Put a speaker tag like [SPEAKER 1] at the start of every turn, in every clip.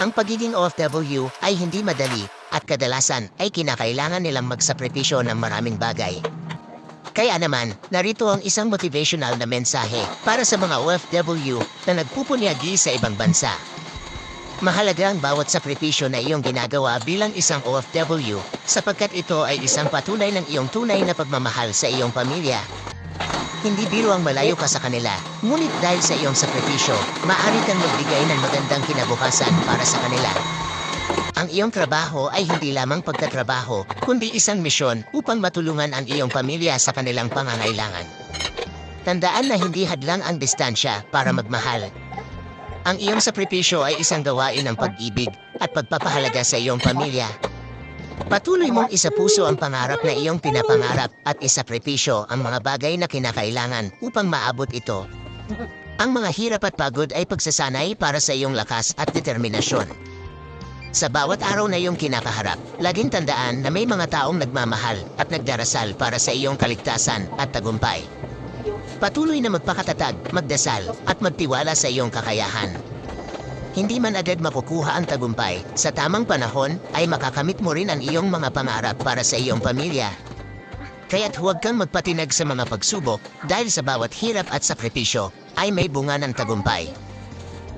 [SPEAKER 1] Ang pagiging OFW ay hindi madali at kadalasan ay kinakailangan nilang magsakripisyo ng maraming bagay. Kaya naman, narito ang isang motivational na mensahe para sa mga OFW na nagpupunyagi sa ibang bansa. Mahalaga ang bawat sakripisyo na iyong ginagawa bilang isang OFW sapagkat ito ay isang patunay ng iyong tunay na pagmamahal sa iyong pamilya. Hindi biro ang malayo ka sa kanila, ngunit dahil sa iyong sakripisyo, maaari kang magbigay ng magandang kinabukasan para sa kanila. Ang iyong trabaho ay hindi lamang pagtatrabaho, kundi isang misyon upang matulungan ang iyong pamilya sa kanilang pangangailangan. Tandaan na hindi hadlang ang distansya para magmahal. Ang iyong sakripisyo ay isang gawain ng pag-ibig at pagpapahalaga sa iyong pamilya. Patuloy mong isapuso ang pangarap na iyong pinapangarap at isakripisyo ang mga bagay na kinakailangan upang maabot ito. Ang mga hirap at pagod ay pagsasanay para sa iyong lakas at determinasyon. Sa bawat araw na iyong kinakaharap, laging tandaan na may mga taong nagmamahal at nagdarasal para sa iyong kaligtasan at tagumpay. Patuloy na magpakatatag, magdasal, at magtiwala sa iyong kakayahan. Hindi man agad makukuha ang tagumpay, sa tamang panahon ay makakamit mo rin ang iyong mga pangarap para sa iyong pamilya. Kaya't huwag kang magpatinag sa mga pagsubok dahil sa bawat hirap at sakripisyo ay may bunga ng tagumpay.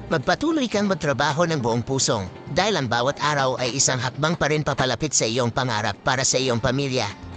[SPEAKER 1] Magpatuloy kang magtrabaho ng buong pusong dahil ang bawat araw ay isang hakbang pa rin papalapit sa iyong pangarap para sa iyong pamilya